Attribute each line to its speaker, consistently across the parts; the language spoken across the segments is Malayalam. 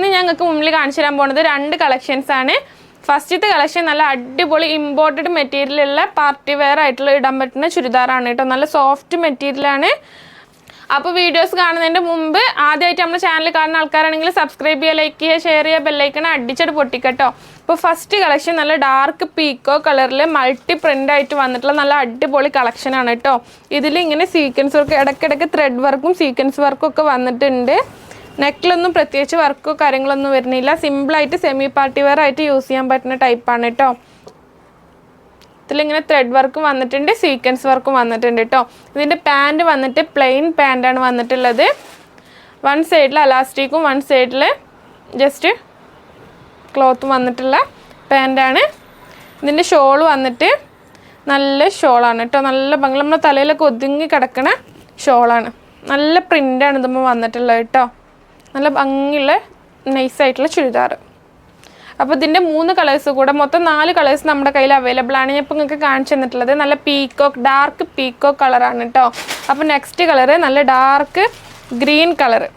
Speaker 1: ഇന്ന് ഞങ്ങൾക്ക് മുമ്പിൽ കാണിച്ചു തരാൻ പോകുന്നത് രണ്ട് കളക്ഷൻസ് ആണ്. ഫസ്റ്റത്തെ കളക്ഷൻ നല്ല അടിപൊളി ഇമ്പോർട്ടഡ് മെറ്റീരിയലുള്ള പാർട്ടി വെയർ ആയിട്ടുള്ള ഇടാൻ പറ്റുന്ന ചുരിദാറാണ് കേട്ടോ. നല്ല സോഫ്റ്റ് മെറ്റീരിയലാണ് അപ്പോൾ വീഡിയോസ് കാണുന്നതിന്റെ മുമ്പ് ആദ്യമായിട്ട് നമ്മുടെ ചാനൽ കാണുന്ന ആൾക്കാരാണെങ്കിൽ സബ്സ്ക്രൈബ് ചെയ്യുക ലൈക്ക് ചെയ്യുക ഷെയർ ചെയ്യുക ബെല്ലൈക്കൺ അടിച്ചിട്ട് പൊട്ടിക്കട്ടോ. അപ്പോൾ ഫസ്റ്റ് കളക്ഷൻ നല്ല ഡാർക്ക് പീക്കോ കളറിൽ മൾട്ടി പ്രിന്റ് ആയിട്ട് വന്നിട്ടുള്ള നല്ല അടിപൊളി കളക്ഷനാണ് കേട്ടോ. ഇതിൽ ഇങ്ങനെ സീക്വൻസ് വർക്ക് ഇടയ്ക്കിടയ്ക്ക് ത്രെഡ് വർക്കും സീക്വൻസ് വർക്കും ഒക്കെ വന്നിട്ടുണ്ട്. നെക്കിലൊന്നും പ്രത്യേകിച്ച് വർക്കോ കാര്യങ്ങളൊന്നും വരുന്നില്ല. സിമ്പിളായിട്ട് സെമി പാർട്ടി വെയർ ആയിട്ട് യൂസ് ചെയ്യാൻ പറ്റുന്ന ടൈപ്പാണ് കേട്ടോ ഇതിലിങ്ങനെ ത്രെഡ് വർക്കും വന്നിട്ടുണ്ട് സീക്വൻസ് വർക്കും വന്നിട്ടുണ്ട് കേട്ടോ ഇതിന്റെ പാന്റ് വന്നിട്ട് പ്ലെയിൻ പാന്റാണ് വന്നിട്ടുള്ളത്. വൺ സൈഡിൽ അലാസ്റ്റിക്കും വൺ സൈഡിൽ ജസ്റ്റ് ക്ലോത്ത് വന്നിട്ടുള്ള പാന്റാണ് ഇതിന്റെ ഷോൾ വന്നിട്ട് നല്ല ഷോളാണ് കേട്ടോ നല്ല ഭംഗി നമ്മുടെ തലയിലൊക്കെ ഒതുങ്ങി കിടക്കണ ഷോളാണ് നല്ല പ്രിന്റാണ് ഇതുമ്പോൾ വന്നിട്ടുള്ളത് കേട്ടോ നല്ല ഭംഗിയുള്ള നൈസായിട്ടുള്ള ചുരിദാർ അപ്പോൾ ഇതിന്റെ മൂന്ന് കളേഴ്സ് കൂടെ മൊത്തം നാല് കളേഴ്സ് നമ്മുടെ കയ്യിൽ അവൈലബിൾ ആണ്. ഞാൻ ഇപ്പോൾ നിങ്ങൾക്ക് കാണിച്ചു തന്നിട്ടുള്ളത് നല്ല പീക്കോക്ക് ഡാർക്ക് പീക്കോക്ക് കളറാണ് കേട്ടോ അപ്പോൾ നെക്സ്റ്റ് കളറ് നല്ല ഡാർക്ക് ഗ്രീൻ കളറ്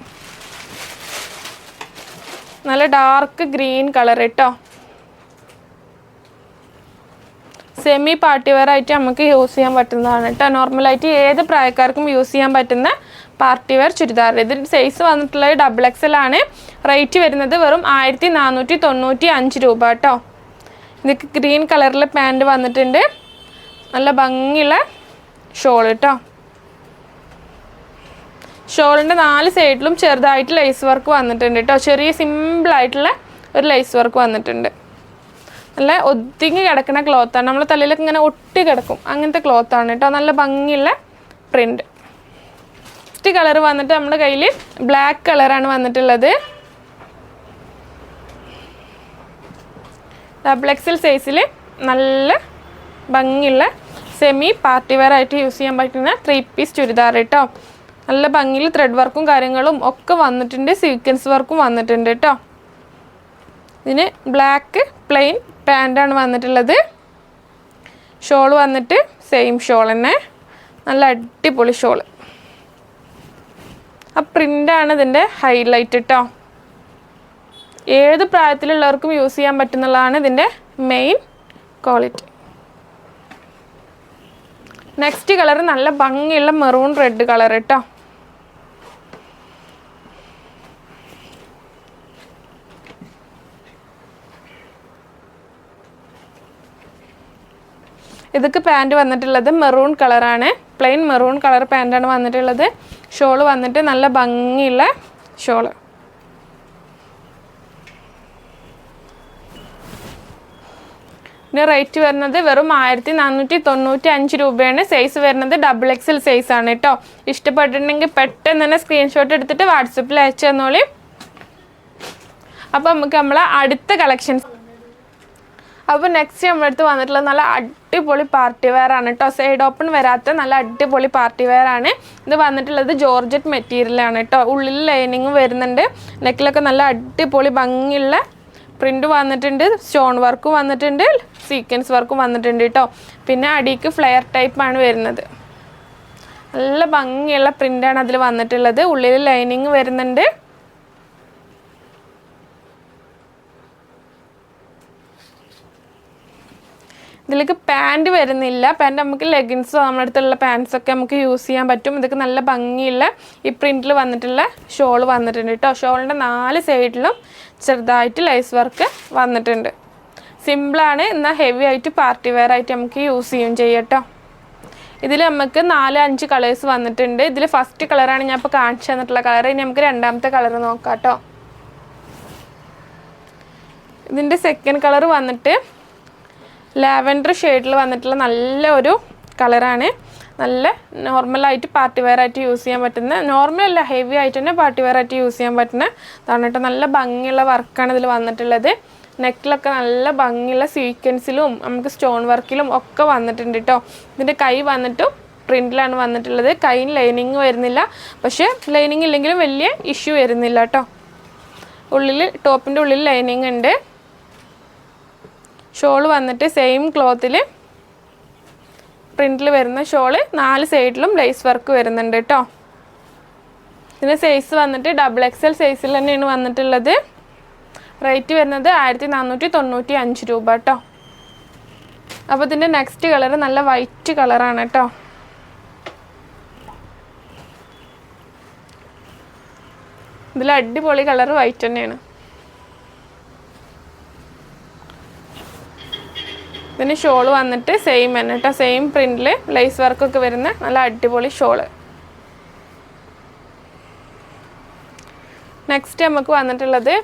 Speaker 1: നല്ല ഡാർക്ക് ഗ്രീൻ കളർ കേട്ടോ സെമി പാർട്ടി വെയർ ആയിട്ട് നമുക്ക് യൂസ് ചെയ്യാൻ പറ്റുന്നതാണ് കേട്ടോ നോർമലായിട്ട് ഏത് പ്രായക്കാർക്കും യൂസ് ചെയ്യാൻ പറ്റുന്ന പാർട്ടി വെയർ ചുരിദാർ. ഇതിന്റെ സൈസ് വന്നിട്ടുള്ളത് ഡബിൾ എക്സൽ ആണ്. റേറ്റ് വരുന്നത് വെറും ആയിരത്തി നാനൂറ്റി തൊണ്ണൂറ്റി അഞ്ച് രൂപ കേട്ടോ ഇതൊക്കെ ഗ്രീൻ കളറിൽ പാന്റ് വന്നിട്ടുണ്ട്. നല്ല ഭംഗിയുള്ള ഷോൾ കേട്ടോ ഷോളിന്റെ നാല് സൈഡിലും ചെറുതായിട്ട് ലൈസ് വർക്ക് വന്നിട്ടുണ്ട് കേട്ടോ ചെറിയ സിമ്പിളായിട്ടുള്ള ഒരു ലൈസ് വർക്ക് വന്നിട്ടുണ്ട്. നല്ല ഒതുങ്ങി കിടക്കുന്ന ക്ലോത്താണ് നമ്മളെ തലയിലൊക്കെ ഇങ്ങനെ ഒട്ടി കിടക്കും. അങ്ങനത്തെ ക്ലോത്താണ് കേട്ടോ നല്ല ഭംഗിയുള്ള പ്രിന്റ് ഫസ്റ്റ് കളർ വന്നിട്ട് നമ്മുടെ കയ്യിൽ ബ്ലാക്ക് കളറാണ് വന്നിട്ടുള്ളത്. ഡബിൾ എക്സൽ സൈസിൽ നല്ല ഭംഗിയുള്ള സെമി പാർട്ടി വെയർ ആയിട്ട് യൂസ് ചെയ്യാൻ പറ്റുന്ന ത്രീ പീസ് ചുരിദാർ കേട്ടോ നല്ല ഭംഗിയിൽ ത്രെഡ് വർക്കും കാര്യങ്ങളും ഒക്കെ വന്നിട്ടുണ്ട് സീക്വൻസ് വർക്കും വന്നിട്ടുണ്ട് കേട്ടോ ഇതിന് ബ്ലാക്ക് പ്ലെയിൻ പാന്റാണ് വന്നിട്ടുള്ളത്. ഷോൾ വന്നിട്ട് സെയിം ഷോൾ തന്നെ. നല്ല അടിപൊളി ഷോൾ ആ പ്രിന്റാണ് ഇതിന്റെ ഹൈലൈറ്റ് കേട്ടോ ഏത് പ്രായത്തിലുള്ളവർക്കും യൂസ് ചെയ്യാൻ പറ്റുന്നതാണ് ഇതിന്റെ മെയിൻ ക്വാളിറ്റി നെക്സ്റ്റ് കളർ നല്ല ഭംഗിയുള്ള മെറൂൺ റെഡ് കളർ കേട്ടോ ഇതൊക്കെ പാന്റ് വന്നിട്ടുള്ളത് മെറൂൺ കളറാണ് പ്ലെയിൻ മെറൂൺ കളർ പാന്റാണ് വന്നിട്ടുള്ളത്. ഷോൾ വന്നിട്ട് നല്ല ഭംഗിയുള്ള ഷോൾ. ഇതിന്റെ റേറ്റ് വരുന്നത് വെറും ആയിരത്തി നാനൂറ്റി തൊണ്ണൂറ്റി അഞ്ച് രൂപയാണ്. സൈസ് വരുന്നത് ഡബിൾ എക്സൽ സൈസ് ആണ് കേട്ടോ. ഇഷ്ടപ്പെട്ടിട്ടുണ്ടെങ്കിൽ പെട്ടെന്ന് തന്നെ സ്ക്രീൻഷോട്ട് എടുത്തിട്ട് വാട്സപ്പിൽ അയച്ചു തന്നോളി. അപ്പോൾ നമുക്ക് നമ്മളെ അടുത്ത കളക്ഷൻസ് അപ്പോൾ നെക്സ്റ്റ് നമ്മുടെ അടുത്ത് വന്നിട്ടുള്ളത് നല്ല അടിപൊളി പാർട്ടി വെയർ ആണ് കേട്ടോ സൈഡ് ഓപ്പൺ വരാത്ത നല്ല അടിപൊളി പാർട്ടി വെയർ ആണ്. ഇത് വന്നിട്ടുള്ളത് ജോർജറ്റ് മെറ്റീരിയലാണ് കേട്ടോ ഉള്ളിൽ ലൈനിങ് വരുന്നുണ്ട്. നെക്കിലൊക്കെ നല്ല അടിപൊളി ഭംഗിയുള്ള പ്രിന്റ് വന്നിട്ടുണ്ട്. സ്റ്റോൺ വർക്കും വന്നിട്ടുണ്ട്. സീക്വൻസ് വർക്കും വന്നിട്ടുണ്ട് കേട്ടോ പിന്നെ അടിക്ക് ഫ്ലെയർ ടൈപ്പാണ് വരുന്നത്. നല്ല ഭംഗിയുള്ള പ്രിന്റാണ് അതിൽ വന്നിട്ടുള്ളത്. ഉള്ളിൽ ലൈനിങ് വരുന്നുണ്ട്. ഇതിലേക്ക് പാന്റ് വരുന്നില്ല. പാന്റ് നമുക്ക് ലെഗിൻസോ നമ്മുടെ അടുത്തുള്ള പാൻസൊക്കെ നമുക്ക് യൂസ് ചെയ്യാൻ പറ്റും. ഇതൊക്കെ നല്ല ഭംഗിയുള്ള ഈ പ്രിന്റിൽ വന്നിട്ടുള്ള ഷോൾ വന്നിട്ടുണ്ട് കേട്ടോ. ഷോളിന്റെ നാല് സൈഡിലും ചെറുതായിട്ട് ലൈസ് വർക്ക് വന്നിട്ടുണ്ട്. സിമ്പിളാണ് എന്നാൽ ഹെവി ആയിട്ട് പാർട്ടി വെയർ ആയിട്ട് നമുക്ക് യൂസ് ചെയ്യും ചെയ്യട്ടോ ഇതിൽ നമുക്ക് നാല് അഞ്ച് കളേഴ്സ് വന്നിട്ടുണ്ട്. ഇതിൽ ഫസ്റ്റ് കളറാണ് ഞാൻ ഇപ്പോൾ കാണിച്ചു തന്നിട്ടുള്ള കളർ ഇനി നമുക്ക് രണ്ടാമത്തെ കളർ നോക്കാം കേട്ടോ. ഇതിന്റെ സെക്കൻഡ് കളർ വന്നിട്ട് ലാവൻഡർ ഷെയ്ഡിൽ വന്നിട്ടുള്ള നല്ല ഒരു കളറാണ്. നല്ല നോർമലായിട്ട് പാർട്ടി വെയർ ആയിട്ട് യൂസ് ചെയ്യാൻ പറ്റുന്ന നോർമൽ അല്ല ഹെവി ആയിട്ട് തന്നെ പാർട്ടി വെയർ ആയിട്ട് യൂസ് ചെയ്യാൻ പറ്റുന്ന ഇതാണ് കേട്ടോ നല്ല ഭംഗിയുള്ള വർക്കാണ് ഇതിൽ വന്നിട്ടുള്ളത്. നെക്കിലൊക്കെ നല്ല ഭംഗിയുള്ള സീക്വൻസിലും നമുക്ക് സ്റ്റോൺ വർക്കിലും ഒക്കെ വന്നിട്ടുണ്ട് കേട്ടോ ഇതിന്റെ കൈ വന്നിട്ടും പ്രിന്റിലാണ് വന്നിട്ടുള്ളത്. കൈയിൽ ലൈനിങ് വരുന്നില്ല. പക്ഷേ ലൈനിങ് ഇല്ലെങ്കിലും വലിയ ഇഷ്യൂ വരുന്നില്ല കേട്ടോ ഉള്ളിൽ ടോപ്പിന്റെ ഉള്ളിൽ ലൈനിങ് ഉണ്ട്. ഷോൾ വന്നിട്ട് സെയിം ക്ലോത്തിൽ പ്രിന്റിൽ വരുന്ന ഷോൾ നാല് സൈഡിലും ലൈസ് വർക്ക് വരുന്നുണ്ട് കേട്ടോ ഇതിന്റെ സൈസ് വന്നിട്ട് ഡബിൾ എക്സ് എൽ സൈസിൽ തന്നെയാണ് വന്നിട്ടുള്ളത്. റേറ്റ് വരുന്നത് ആയിരത്തി നാനൂറ്റി തൊണ്ണൂറ്റി അഞ്ച് രൂപ കേട്ടോ അപ്പോൾ ഇതിന്റെ നെക്സ്റ്റ് കളർ നല്ല വൈറ്റ് കളറാണ് കേട്ടോ ഇതിൽ അടിപൊളി കളർ വൈറ്റ് തന്നെയാണ്. ഇതിന് ഷോൾ വന്നിട്ട് സെയിം തന്നെ കേട്ടോ സെയിം പ്രിന്റിൽ ലൈസ് വർക്കൊക്കെ വരുന്ന നല്ല അടിപൊളി ഷോൾ. നെക്സ്റ്റ് നമുക്ക് വന്നിട്ടുള്ളത്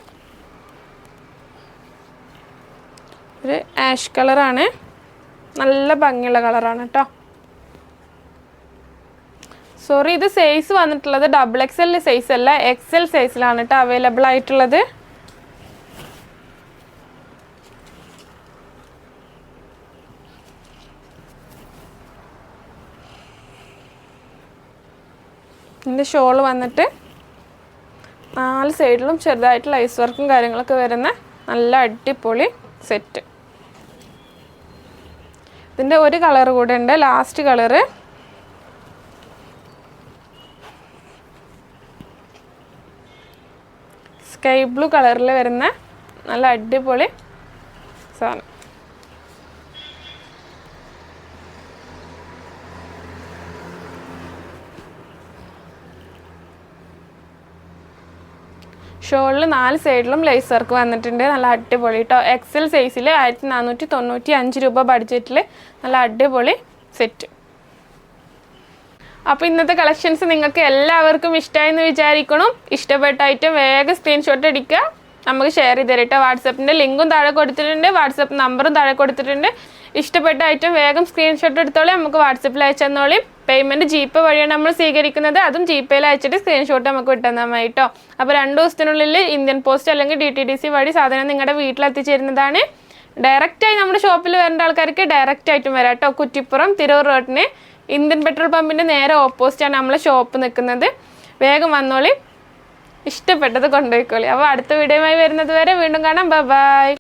Speaker 1: ഒരു ആഷ് കളറാണ് നല്ല ഭംഗിയുള്ള കളറാണ് കേട്ടോ സോറി ഇത് സൈസ് വന്നിട്ടുള്ളത് ഡബിൾ എക്സ് എൽ സൈസ് അല്ല. എക്സ് എൽ സൈസിലാണ് കേട്ടോ അവൈലബിൾ ആയിട്ടുള്ളത്. ഇതിന്റെ ഷോൾ വന്നിട്ട് നാല് സൈഡിലും ചെറുതായിട്ട് ലൈസ് വർക്കും കാര്യങ്ങളൊക്കെ വരുന്ന നല്ല അടിപൊളി സെറ്റ്. ഇതിന്റെ ഒരു കളർ കൂടെ ഉണ്ട് ലാസ്റ്റ് കളറ്. സ്കൈ ബ്ലൂ കളറിൽ വരുന്ന നല്ല അടിപൊളി സാധനം. ഷോളിൽ നാല് സൈഡിലും ലേസ് വർക്ക് വന്നിട്ടുണ്ട്. നല്ല അടിപൊളി കേട്ടോ എക്സൽ സൈസിൽ ആയിരത്തി നാനൂറ്റി തൊണ്ണൂറ്റി അഞ്ച് രൂപ ബഡ്ജറ്റിൽ നല്ല അടിപൊളി സെറ്റ് അപ്പോൾ ഇന്നത്തെ കളക്ഷൻസ് നിങ്ങൾക്ക് എല്ലാവർക്കും ഇഷ്ടമായെന്ന് വിചാരിക്കണം ഇഷ്ടപ്പെട്ട ഐറ്റം വേഗം സ്ക്രീൻഷോട്ട് അടിക്കുക നമുക്ക് ഷെയർ ചെയ്ത് തരാം കേട്ടോ വാട്സപ്പിന്റെ ലിങ്കും താഴെ കൊടുത്തിട്ടുണ്ട്. വാട്സപ്പ് നമ്പറും താഴെ കൊടുത്തിട്ടുണ്ട്. ഇഷ്ടപ്പെട്ട ഐറ്റം വേഗം സ്ക്രീൻഷോട്ട് എടുത്തോളി. നമുക്ക് വാട്സപ്പിൽ അയച്ചു തന്നോളി. പേയ്മെന്റ് ജിപേ വഴിയാണ് നമ്മൾ സ്വീകരിക്കുന്നത്. അതും ജി പേയിൽ അയച്ചിട്ട് സ്ക്രീൻഷോട്ട് നമുക്ക് വിട്ടുതന്നാൽ മതി കേട്ടോ അപ്പോൾ രണ്ട് ദിവസത്തിനുള്ളിൽ ഇന്ത്യൻ പോസ്റ്റ് അല്ലെങ്കിൽ ഡി ടി ഡി സി വഴി സാധനം നിങ്ങളുടെ വീട്ടിൽ എത്തിച്ചേരുന്നതാണ്. ഡയറക്റ്റായി നമ്മുടെ ഷോപ്പിൽ വരേണ്ട ആൾക്കാർക്ക് ഡയറക്റ്റ് ആയിട്ടും വരാം കേട്ടോ കുറ്റിപ്പുറം തിരൂർ റോഡിന് ഇന്ത്യൻ പെട്രോൾ പമ്പിന്റെ നേരെ ഓപ്പോസിറ്റാണ് നമ്മളെ ഷോപ്പ് നിൽക്കുന്നത്. വേഗം വന്നോളി. ഇഷ്ടപ്പെട്ടത് കൊണ്ടുപോയിക്കോളി. അപ്പോൾ അടുത്ത വീഡിയോയുമായി വരുന്നത് വരെ വീണ്ടും കാണാം. ബൈ